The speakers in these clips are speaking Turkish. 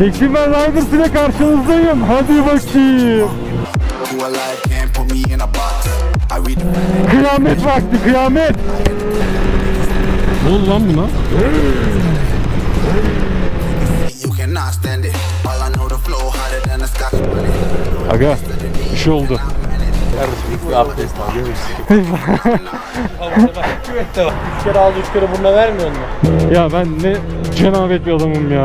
Seçilmez Riders ile karşınızdayım. Hadi bakayım. Kıyamet vakti kıyamet. Ne oldu lan buna? you cannot stand it. All I know the flow hotter than a scotch bonnet. Aga bir şey oldu. Üç kere aldı üç kere burnuna vermiyor mu? Ya ben ne cenabet bir adamım ya.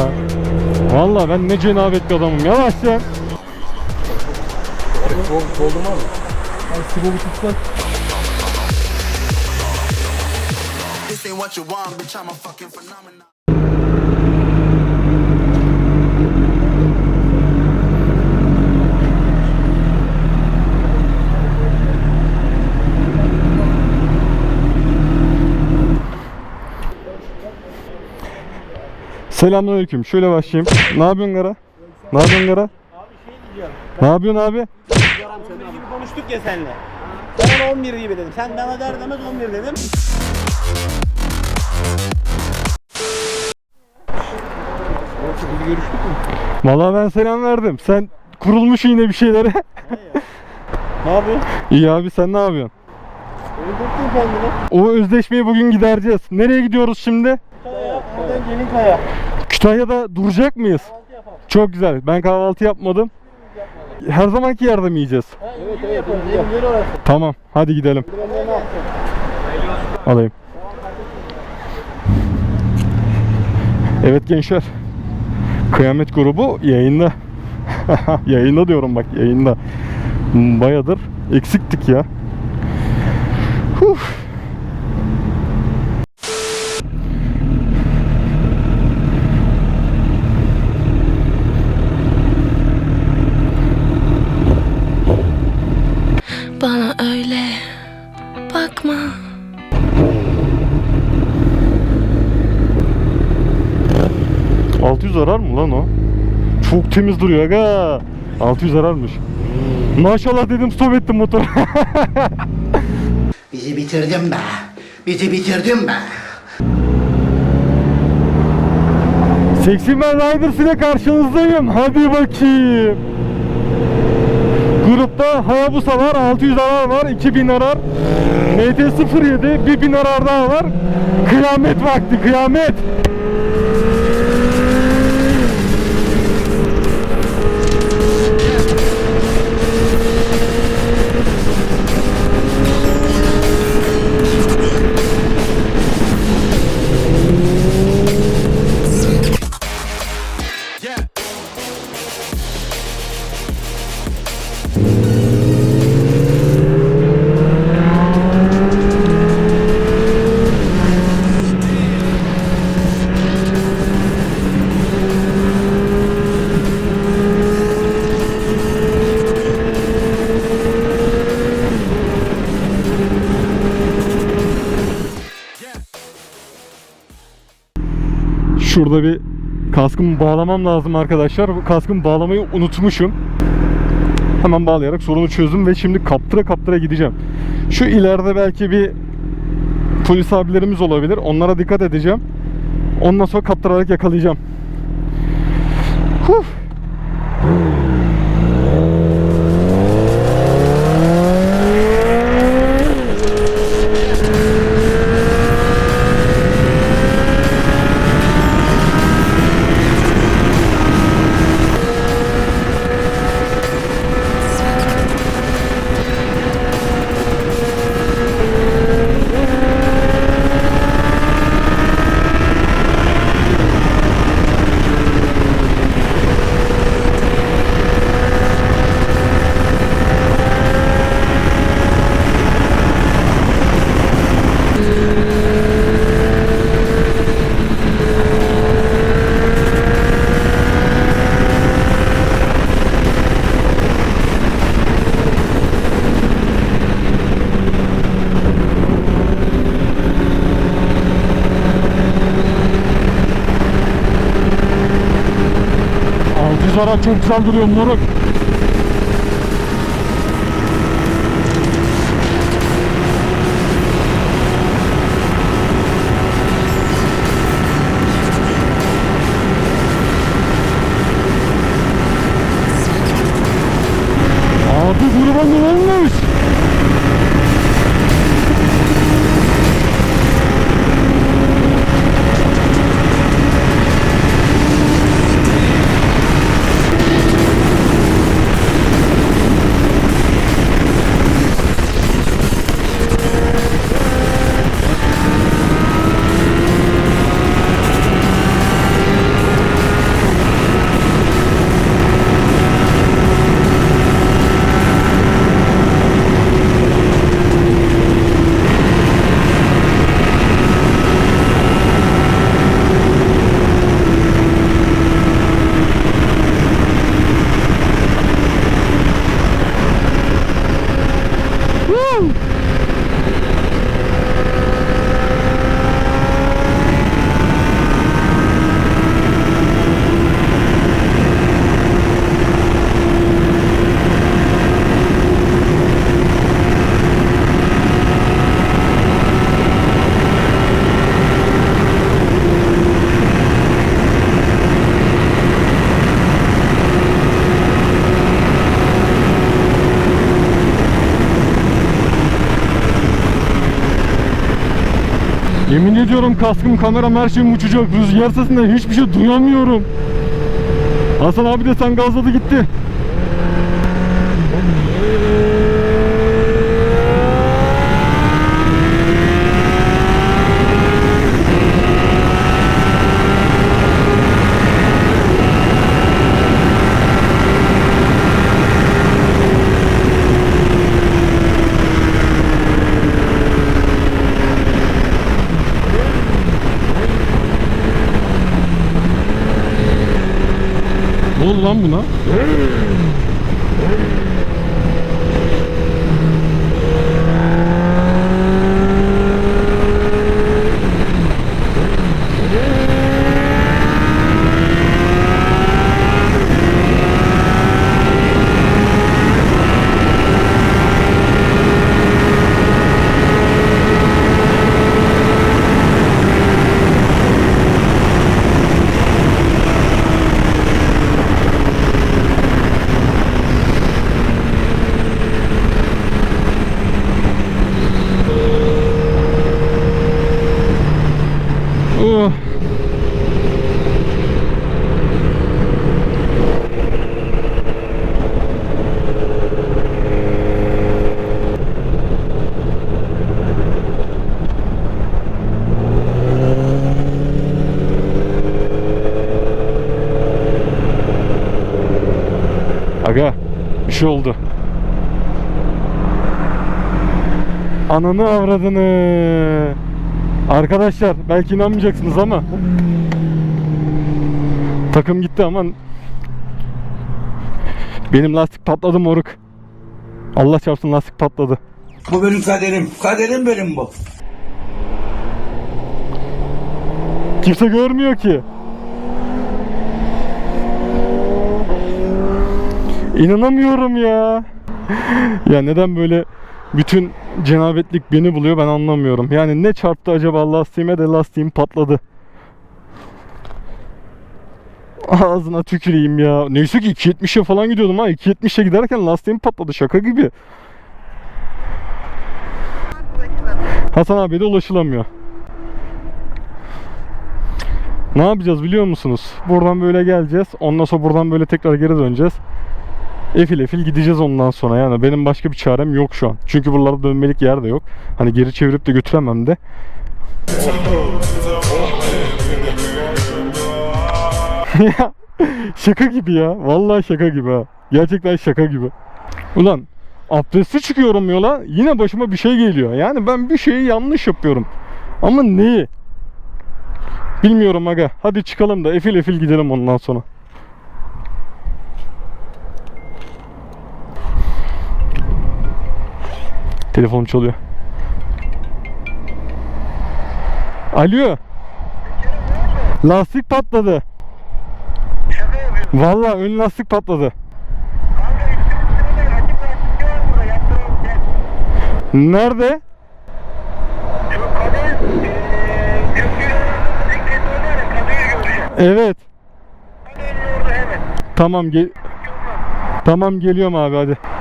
Vallahi ben ne cenabet bir adamım. Yavaş ya. This ain't what you want, bitch. I'm a fucking phenomenon. Selamünaleyküm. Şöyle başlayayım. Ne yapıyorsun Gara? Ne yapıyorsun Gara? Abi şey diyeceğim. Ne yapıyorsun abi? 11 gibi konuştuk ya seninle. Ben ona 11 gibi dedim. Sen bana der demez 11 dedim. Görüştük mü? Vallahi ben selam verdim. Sen kurulmuş yine bir şeylere. Ne yapıyorsun? İyi abi sen ne yapıyorsun? Öldürdün kendini. O özleşmeyi bugün gidereceğiz. Nereye gidiyoruz şimdi? Kütahya'da duracak mıyız? Çok güzel. Ben kahvaltı yapmadım. Her zamanki yerde mi yiyeceğiz? Evet evet. Yeri orası. Tamam. Hadi gidelim. Alayım. Evet gençler. Kıyamet grubu yayında. yayında diyorum bak yayında. Bayadır eksiktik ya. Huh. Bana öyle bakma. Hı. 600 arar mı lan o? Çok temiz duruyor aga. 600 ararmış. Maşallah dedim stop ettim motoru. Bizi bitirdin be. Bizi bitirdin be. Seksi Ben Riders ile karşınızdayım. Hadi bakayım. Grupta Hayabusa var, 600 arar var, 2000 arar. MT-07, 1000 arar daha var. Kıyamet vakti, kıyamet. Şurada bir kaskımı bağlamam lazım arkadaşlar. Bu kaskımı bağlamayı unutmuşum. Hemen bağlayarak sorunu çözdüm ve şimdi kaptıra kaptıra gideceğim. Şu ileride belki bir polis abilerimiz olabilir. Onlara dikkat edeceğim. Ondan sonra kaptırarak yakalayacağım. Huh. Çok güzel duruyor moruk. Yemin ediyorum kaskım, kameram her şeyim uçacak. Rüzgar sesinden hiçbir şey duyamıyorum. Hasan abi de sen gazladı gitti. Ne oldu lan buna? Oh. Aga bir şey oldu. Ananı avradını. Arkadaşlar belki inanmayacaksınız ama takım gitti ama benim lastik patladı moruk. Allah çarpsın lastik patladı. Bu benim kaderim. Kaderim benim bu. Kimse görmüyor ki. İnanamıyorum ya. ya neden böyle bütün cenabetlik beni buluyor ben anlamıyorum. Yani ne çarptı acaba lastiğime de lastiğim patladı. Ağzına tüküreyim ya. Neyse ki 2.70'e falan gidiyordum ha. 2.70'e giderken lastiğim patladı şaka gibi. Hasan abiye de ulaşılamıyor. Ne yapacağız biliyor musunuz? Buradan böyle geleceğiz. Ondan sonra buradan böyle tekrar geri döneceğiz. Efil efil gideceğiz ondan sonra yani benim başka bir çarem yok şu an. Çünkü buralarda dönmelik yer de yok. Hani geri çevirip de götüremem de. Şaka gibi ya. Vallahi şaka gibi ha. Gerçekten şaka gibi. Ulan abdestli çıkıyorum yola yine başıma bir şey geliyor. Yani ben bir şeyi yanlış yapıyorum. Ama neyi? Bilmiyorum aga. Hadi çıkalım da efil efil gidelim ondan sonra. Telefonum çalıyor. Alo. Lastik patladı. Vallahi ön lastik patladı. Nerede? Evet. Tamam gel. Tamam geliyorum abi hadi.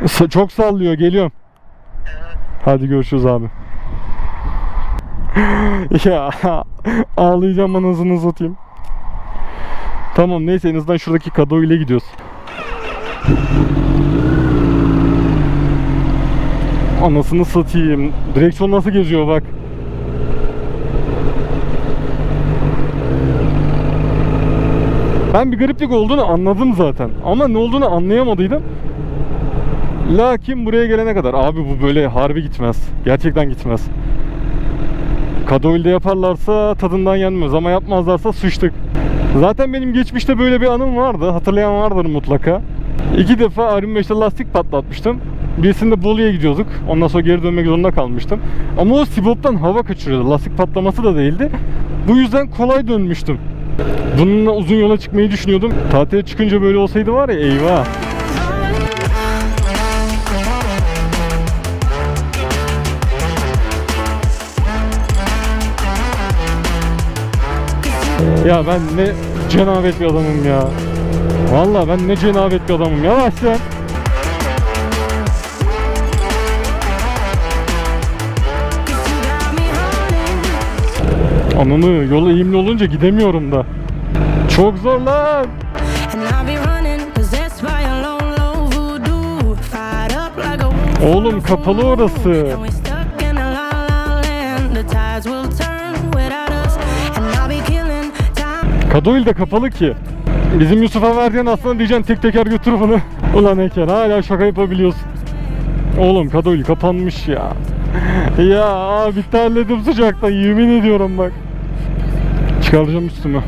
Çok sallıyor geliyorum. Hadi görüşürüz abi. ya ağlayacağım anasını satayım. Tamam neyse en azından şuradaki kado ile gidiyoruz. Anasını satayım. Direksiyon nasıl geziyor bak. Ben bir gariplik olduğunu anladım zaten. Ama ne olduğunu anlayamadıydım. Lakin buraya gelene kadar abi bu böyle harbi gitmez. Gerçekten gitmez. Kadoil'de yaparlarsa tadından yenmez ama yapmazlarsa sıçtık. Zaten benim geçmişte böyle bir anım vardı. Hatırlayan vardır mutlaka. İki defa R25'te lastik patlatmıştım. Birisinde Bolu'ya gidiyorduk. Ondan sonra geri dönmek zorunda kalmıştım. Ama o Sibop'tan hava kaçırıyordu. Lastik patlaması da değildi. Bu yüzden kolay dönmüştüm. Bununla uzun yola çıkmayı düşünüyordum. Tatile çıkınca böyle olsaydı var ya eyvah. Ya ben ne cenabet bir adamım ya. Vallahi ben ne cenabet bir adamım. Yavaş sen. Ananı yola eğimli olunca gidemiyorum da. Çok zor lan. And I'll be Kadoil de kapalı ki. Bizim Yusuf'a verdiğin aslında diyeceksin tek teker götür bunu. Ulan Eker hala şaka yapabiliyorsun. Oğlum Kadoil kapanmış ya. ya abi terledim sıcaktan yemin ediyorum bak. Çıkaracağım üstümü.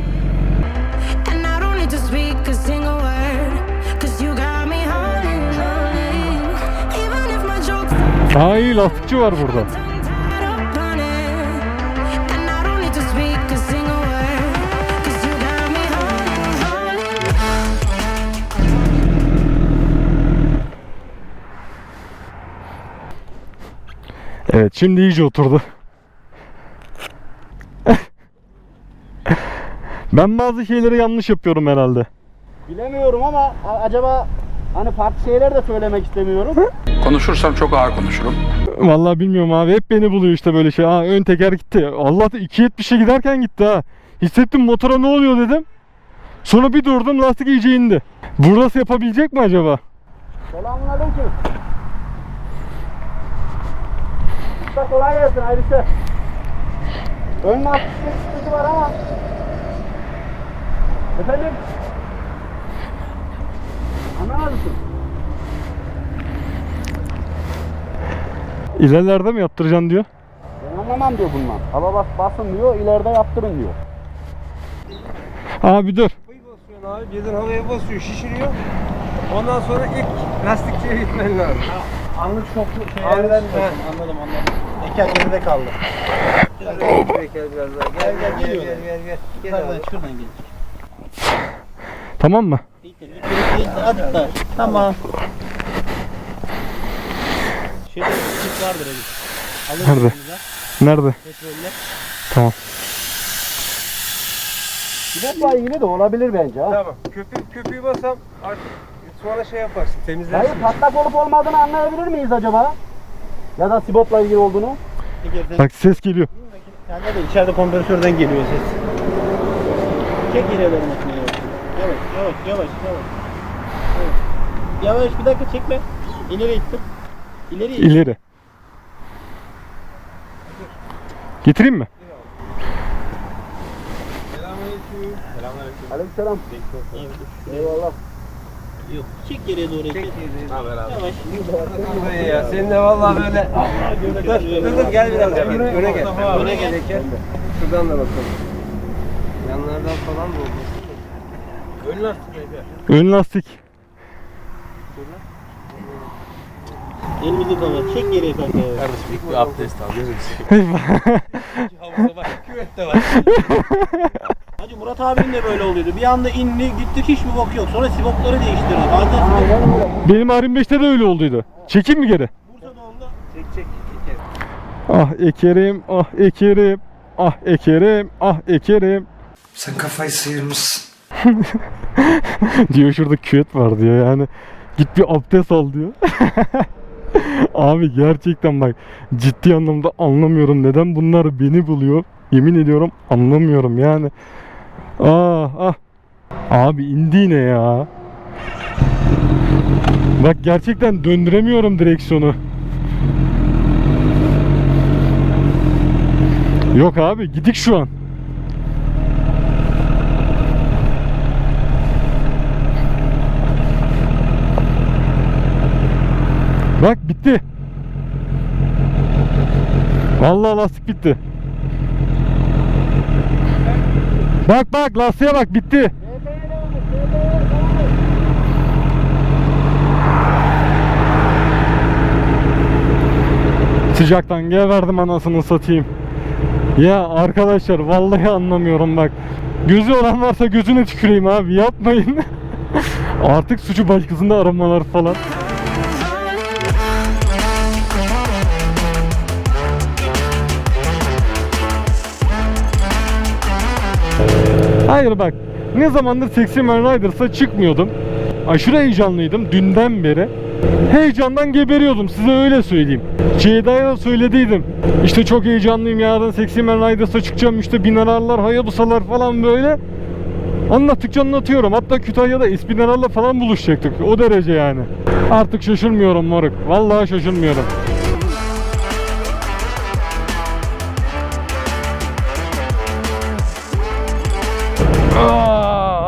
And I don't need şimdi iyice oturdu. ben bazı şeyleri yanlış yapıyorum herhalde. Bilemiyorum ama acaba hani farklı şeyler de söylemek istemiyorum. Konuşursam çok ağır konuşurum. Vallahi bilmiyorum abi hep beni buluyor işte böyle şey. Aa ön teker gitti. Allah da 2.70'e giderken gitti ha. Hissettim motora ne oluyor dedim. Sonra bir durdum lastik iyice indi. Burası yapabilecek mi acaba? Selamünaleyküm. Usta kolay gelsin ayrıca. Ön lastikte sıkıntı var ama. Efendim? Anlamadım. İlerlerde mi yaptıracaksın diyor. Ben anlamam diyor bundan. Hava bas basın diyor, ileride yaptırın diyor. Abi dur. basıyorsun abi. Birden havaya basıyor, şişiriyor. Ondan sonra ilk lastikçiye gitmen lazım. Anlık şok Anlık- şeylerden He. anladım anladım. Teker geride kaldı. Biraz daha gel biraz daha. Gel gel gel gel gel gel. Gel abi. şuradan gel. Tamam mı? Hadi da. Tamam. Şeyde çift vardır Elif. Alırız Nerede? Nerede? Petrolle. Tamam. Sibopla ilgili de olabilir bence ha. Tamam. Köpük köpüğü basam artık sonra şey yaparsın. Hayır Temizlersin. patlak olup olmadığını anlayabilir miyiz acaba? Ya da Sibop'la ilgili olduğunu. Bak ses geliyor. Sende de içeride kompresörden geliyor ses. Çek ileri makineyi. Yavaş yavaş yavaş yavaş. Evet. Yavaş bir dakika çekme. İleri ittir. İleri ittir. İleri. Getireyim mi? Aleykümselam. Eyvallah. Yok çek geriye doğru. Çek Ne haber abi? Yavaş. Ya? Senin de vallahi böyle. Dur dur dur gel biraz gel. Öne gel. Öne gel. Şuradan da bakalım. Yanlardan falan da olmasın. Ön lastik neydi? Ön lastik. Elimizi kapat. Çek geriye kanka. Kardeşim ilk bir abdest al. Gözüm seveyim. Havuza bak. Küvette var. Hacı Murat abinin de böyle oluyordu. Bir anda indi gittik hiçbir bok yok. Sonra sibopları değiştirdi. Bazen Benim R25'te de öyle olduydu. Çekeyim mi geri? Bursa'da oldu. Çek çek. çek. Ah Ekerim, ah Ekerim, ah Ekerim, ah Ekerim. Sen kafayı sıyırmışsın. diyor şurada küvet var diyor yani. Git bir abdest al diyor. Abi gerçekten bak ciddi anlamda anlamıyorum neden bunlar beni buluyor. Yemin ediyorum anlamıyorum yani. Ah ah. Abi indi yine ya. Bak gerçekten döndüremiyorum direksiyonu. Yok abi gidik şu an. Bak bitti. Vallahi lastik bitti. Bak bak lastiğe bak bitti. Sıcaktan geberdim anasını satayım. Ya arkadaşlar vallahi anlamıyorum bak. Gözü olan varsa gözüne tüküreyim abi yapmayın. Artık suçu başkasında aramalar falan. Hayır bak ne zamandır Sexy Man Riders'a çıkmıyordum. Aşırı heyecanlıydım dünden beri. Heyecandan geberiyordum size öyle söyleyeyim. Ceyda'ya da söylediydim. İşte çok heyecanlıyım yarın Sexy Man Riders'a çıkacağım işte binararlar, hayabusalar falan böyle. Anlattıkça anlatıyorum. Hatta Kütahya'da İspinarar'la falan buluşacaktık. O derece yani. Artık şaşırmıyorum moruk. Vallahi şaşırmıyorum.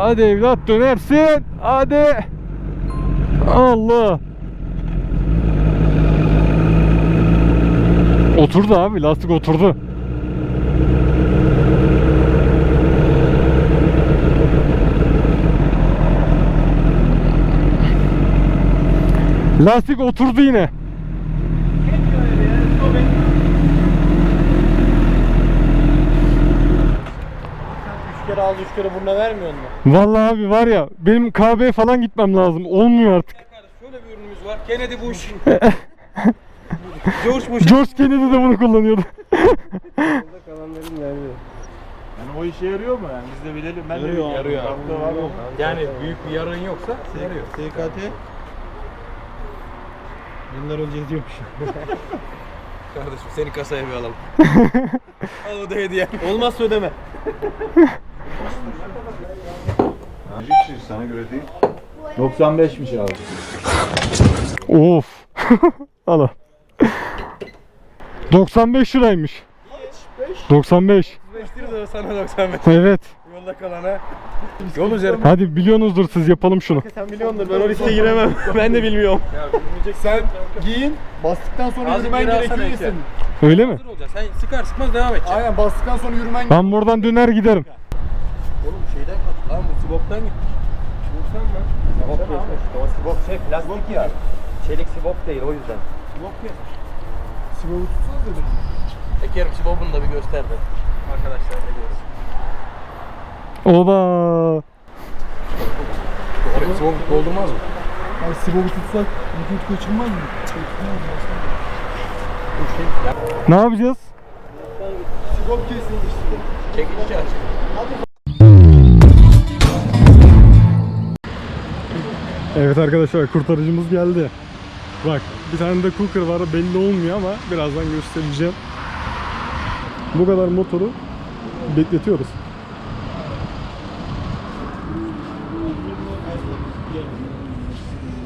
Hadi evlat dönersin. Hadi. Allah. Oturdu abi lastik oturdu. Lastik oturdu yine. Aldı üç kere burnuna vermiyor mu? Vallahi abi var ya benim kahveye falan gitmem lazım. Olmuyor artık. Şöyle bir ürünümüz var. Kennedy Bush. George Bush. George Kennedy de bunu kullanıyordu. Kalanların nerede? Yani o işe yarıyor mu yani? Biz de bilelim. Ben de Yarıyor, yarıyor. Hafta var mı? Yani büyük bir yarın yoksa yarıyor. SKT. Yıllar önce yazıyormuş. Kardeşim seni kasaya bir alalım. Al o da hediye. Olmazsa ödeme. Sana göre değil. 95'miş abi. Of. Al al. 95 liraymış. 95. 5 lira sana 95. Evet. Yolda kalana. Yol üzeri. Hadi biliyorsunuzdur siz yapalım şunu. Sen biliyordur ben o listeye giremem. ben de bilmiyorum. Sen giyin. Bastıktan sonra Az yürümen alsana senin. Öyle mi? Hazır. Sen sıkar sıkmaz devam edeceksin. Aynen bastıktan sonra yürümen Ben buradan döner giderim. Oğlum şeyden. Lan bu Sibop'tan gitmiş. Vursan lan. Sibop kesmiş. O sibop şey plastik ya. Çelik sibop değil o yüzden. Sibop kesmiş. Sibovu tutsanız dedim. Ekerim Sibop'unu da bir göster be. Arkadaşlar ne diyoruz? Oba. Sibop doldurmaz mı? Abi Sibovu tutsak vücut kaçınmaz mı? Ne yapacağız? Sibop kesildi işte. Çekici aç. Evet arkadaşlar kurtarıcımız geldi. Bak bir tane de cooker var belli olmuyor ama birazdan göstereceğim. Bu kadar motoru bekletiyoruz.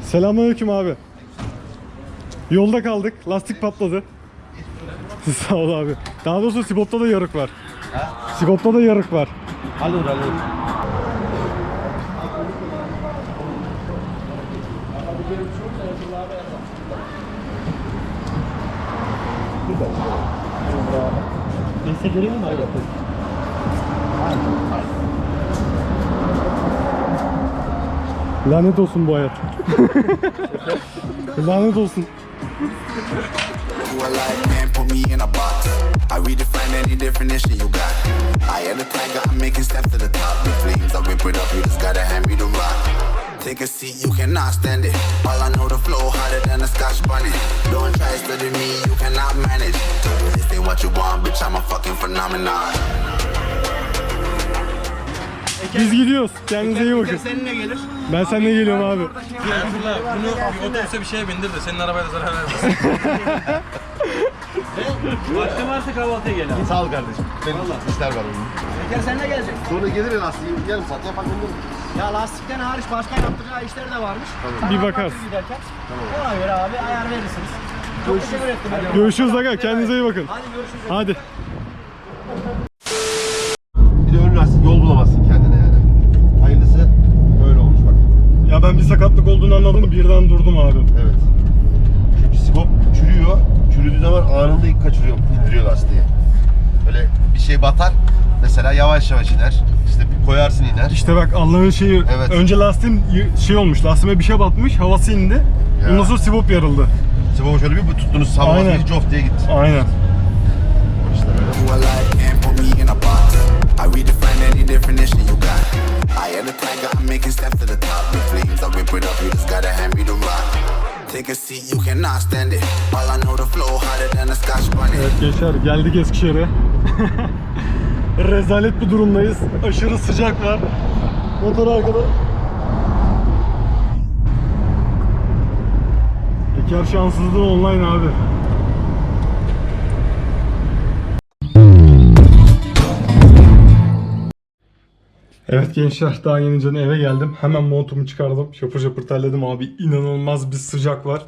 Selamünaleyküm abi. Yolda kaldık. Lastik patladı. Sağ ol abi. Daha doğrusu Sibop'ta da yarık var. Sibop'ta da yarık var. Alır alır. Destekleri mi var? Lanet olsun bu hayat. Lanet olsun. You are like, man, put me in a box. I redefine any definition you got. I am the tiger, I'm making steps to the top. The flames, I rip it up, you just gotta hand me the rock. Take a seat, you cannot stand it. All I know, the flow harder than a scotch bunny. Don't try study me, you cannot manage. This ain't what you want, bitch, I'm a fucking phenomenon. Biz gidiyoruz. Kendinize iyi bakın. Seninle gelir. Ben seninle geliyorum abi. Bunu bir otobüse bir şeye bindir de senin arabaya da zarar vermesin. Vakti varsa kahvaltıya gel abi. Sağ ol kardeşim. Benim işler var onun. Şeker seninle gelecek. Sonra gelir en aslında yarım saat yapar olur. Ya lastikten hariç başka yaptıracağı işler de varmış. Bir bakarsın. Giderken. Ona göre abi ayar verirsiniz. Çok teşekkür ettim. Görüşürüz aga. Kendinize iyi bakın. Hadi görüşürüz. Hadi. Bir de ön lastik yol bulamazsın kendine yani. Hayırlısı böyle olmuş bak. Ya ben bir sakatlık olduğunu anladım. Birden durdum abi. Evet. Çünkü sibop çürüyor. Çürüdüğü zaman anında ilk kaçırıyor, indiriyor lastiği. Böyle bir şey batar. Mesela yavaş yavaş iner. İşte bir koyarsın iner. İşte bak Allah'ın şeyi. Evet. Önce lastiğim y- şey olmuş. Lastiğime bir şey batmış. Havası indi. Ya. Ondan sonra sibop yarıldı. Sibopu şöyle bir tuttunuz Aynen. bir cof diye gitti. Aynen. İşte böyle. You are like, man, put me in a box. I redefine any definition you got. I am the tiger, I'm making steps to the top. The flames, I rip it up, you just gotta hand me the rock. Take a seat, you cannot stand it. All I know, the flow harder than a scotch bunny. Evet gençler geldik Eskişehir'e. Rezalet bir durumdayız. Aşırı sıcak var. Motor arkada. Eker şanssızlığı online abi. Evet gençler daha yeni canı eve geldim. Hemen montumu çıkardım. Şapır şapır terledim abi. İnanılmaz bir sıcak var.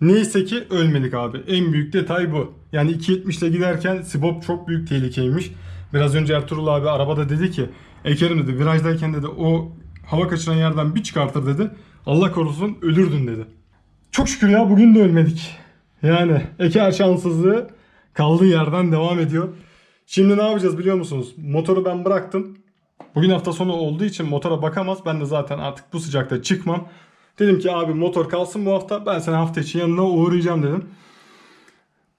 Neyse ki ölmedik abi. En büyük detay bu. Yani 2.70 ile giderken Sibop çok büyük tehlikeymiş. Biraz önce Ertuğrul abi arabada dedi ki Ekerim dedi virajdayken dedi o hava kaçıran yerden bir çıkartır dedi. Allah korusun ölürdün dedi. Çok şükür ya bugün de ölmedik. Yani Eker şanssızlığı kaldığı yerden devam ediyor. Şimdi ne yapacağız biliyor musunuz? Motoru ben bıraktım. Bugün hafta sonu olduğu için motora bakamaz. Ben de zaten artık bu sıcakta çıkmam. Dedim ki abi motor kalsın bu hafta. Ben sana hafta içi yanına uğrayacağım dedim.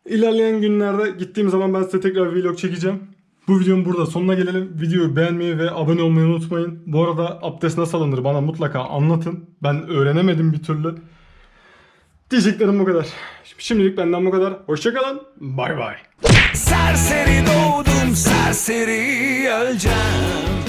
İlerleyen günlerde gittiğim zaman ben size tekrar vlog çekeceğim. Bu videonun burada sonuna gelelim. Videoyu beğenmeyi ve abone olmayı unutmayın. Bu arada abdest nasıl alınır bana mutlaka anlatın. Ben öğrenemedim bir türlü. Diyeceklerim bu kadar. Şimdilik benden bu kadar. Hoşçakalın. Bay bay. Serseri doğdum serseri öleceğim